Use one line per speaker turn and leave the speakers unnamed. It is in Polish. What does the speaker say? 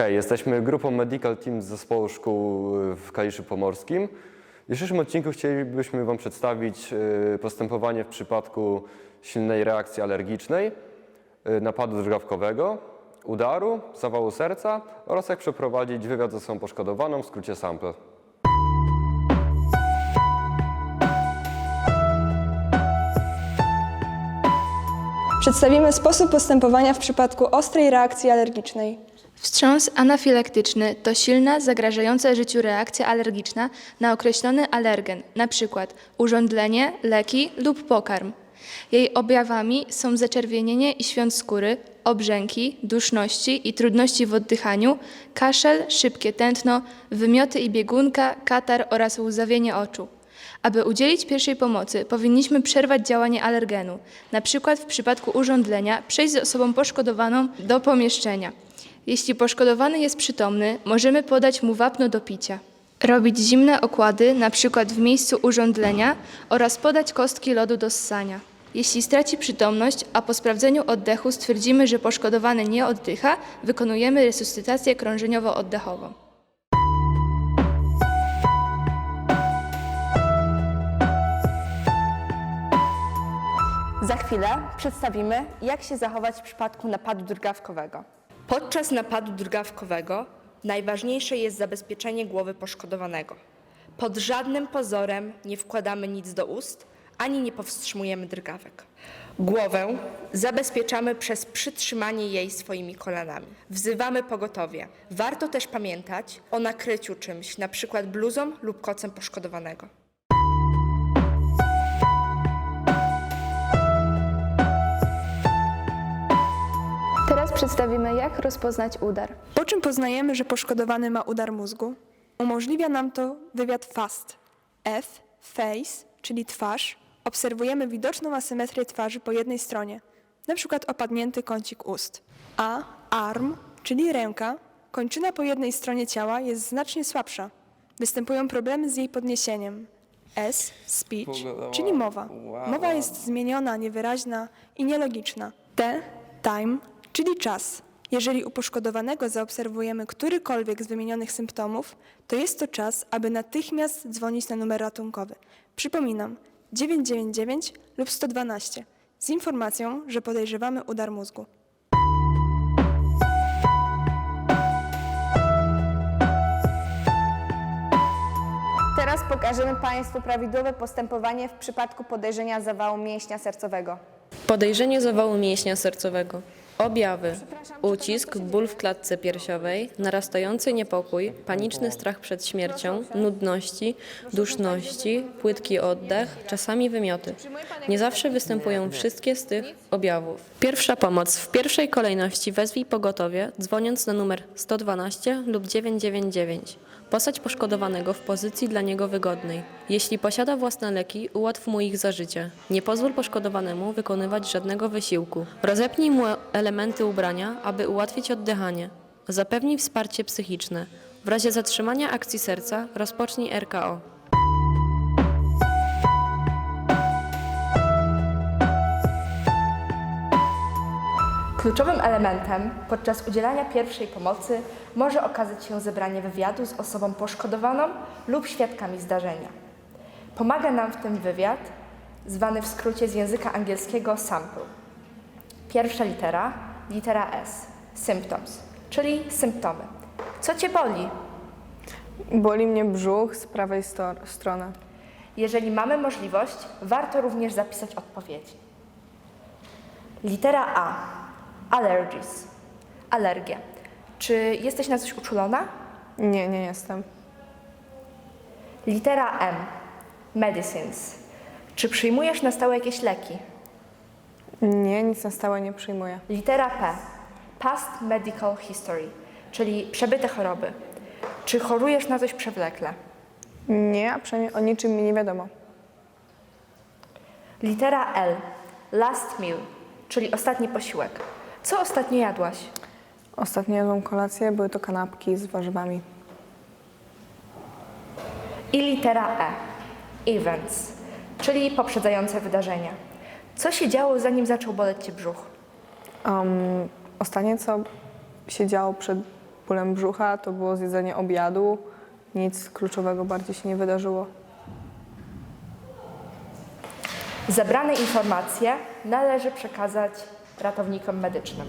Hej, jesteśmy grupą Medical Team z zespołu szkół y, w Kaliszu Pomorskim. W dzisiejszym odcinku chcielibyśmy Wam przedstawić y, postępowanie w przypadku silnej reakcji alergicznej, y, napadu drgawkowego, udaru, zawału serca oraz jak przeprowadzić wywiad z osobą poszkodowaną, w skrócie sample.
Przedstawimy sposób postępowania w przypadku ostrej reakcji alergicznej.
Wstrząs anafilaktyczny to silna, zagrażająca życiu reakcja alergiczna na określony alergen, np. urządlenie, leki lub pokarm. Jej objawami są zaczerwienienie i świąt skóry, obrzęki, duszności i trudności w oddychaniu, kaszel, szybkie tętno, wymioty i biegunka, katar oraz łzawienie oczu. Aby udzielić pierwszej pomocy, powinniśmy przerwać działanie alergenu, np. w przypadku urządlenia przejść z osobą poszkodowaną do pomieszczenia. Jeśli poszkodowany jest przytomny, możemy podać mu wapno do picia. Robić zimne okłady, np. w miejscu urządlenia oraz podać kostki lodu do ssania. Jeśli straci przytomność, a po sprawdzeniu oddechu stwierdzimy, że poszkodowany nie oddycha, wykonujemy resuscytację krążeniowo-oddechową.
Za chwilę przedstawimy, jak się zachować w przypadku napadu drgawkowego. Podczas napadu drgawkowego najważniejsze jest zabezpieczenie głowy poszkodowanego. Pod żadnym pozorem nie wkładamy nic do ust, ani nie powstrzymujemy drgawek. Głowę zabezpieczamy przez przytrzymanie jej swoimi kolanami. Wzywamy pogotowie. Warto też pamiętać o nakryciu czymś, na przykład bluzą lub kocem poszkodowanego.
Przedstawimy, jak rozpoznać udar.
Po czym poznajemy, że poszkodowany ma udar mózgu? Umożliwia nam to wywiad FAST. F, face, czyli twarz. Obserwujemy widoczną asymetrię twarzy po jednej stronie, na przykład opadnięty kącik ust. A, arm, czyli ręka. Kończyna po jednej stronie ciała jest znacznie słabsza. Występują problemy z jej podniesieniem. S, speech, czyli mowa. Mowa jest zmieniona, niewyraźna i nielogiczna. T, time, czyli czas. Jeżeli u poszkodowanego zaobserwujemy którykolwiek z wymienionych symptomów, to jest to czas, aby natychmiast dzwonić na numer ratunkowy. Przypominam 999 lub 112 z informacją, że podejrzewamy udar mózgu.
Teraz pokażemy Państwu prawidłowe postępowanie w przypadku podejrzenia zawału mięśnia sercowego.
Podejrzenie zawału mięśnia sercowego. Objawy: ucisk, ból w klatce piersiowej, narastający niepokój, paniczny strach przed śmiercią, nudności, duszności, płytki oddech, czasami wymioty. Nie zawsze występują wszystkie z tych objawów. Pierwsza pomoc. W pierwszej kolejności wezwij pogotowie, dzwoniąc na numer 112 lub 999. Posadź poszkodowanego w pozycji dla niego wygodnej. Jeśli posiada własne leki, ułatw mu ich zażycie. Nie pozwól poszkodowanemu wykonywać żadnego wysiłku. Rozepnij mu elementy ubrania, aby ułatwić oddychanie. Zapewnij wsparcie psychiczne. W razie zatrzymania akcji serca rozpocznij RKO.
Kluczowym elementem podczas udzielania pierwszej pomocy może okazać się zebranie wywiadu z osobą poszkodowaną lub świadkami zdarzenia. Pomaga nam w tym wywiad, zwany w skrócie z języka angielskiego sample. Pierwsza litera, litera S, symptoms, czyli symptomy. Co Cię boli?
Boli mnie brzuch z prawej strony.
Jeżeli mamy możliwość, warto również zapisać odpowiedzi. Litera A. Allergies. Alergie. Czy jesteś na coś uczulona?
Nie, nie jestem.
Litera M. Medicines. Czy przyjmujesz na stałe jakieś leki?
Nie, nic na stałe nie przyjmuję.
Litera P. Past medical history, czyli przebyte choroby. Czy chorujesz na coś przewlekle?
Nie, a przynajmniej o niczym mi nie wiadomo.
Litera L. Last meal, czyli ostatni posiłek. Co ostatnio jadłaś?
Ostatnio jadłam kolację, były to kanapki z warzywami.
I litera E. Events, czyli poprzedzające wydarzenia. Co się działo, zanim zaczął boleć Cię brzuch?
Um, ostatnie, co się działo przed bólem brzucha, to było zjedzenie obiadu. Nic kluczowego bardziej się nie wydarzyło.
Zebrane informacje należy przekazać ratownikom medycznym.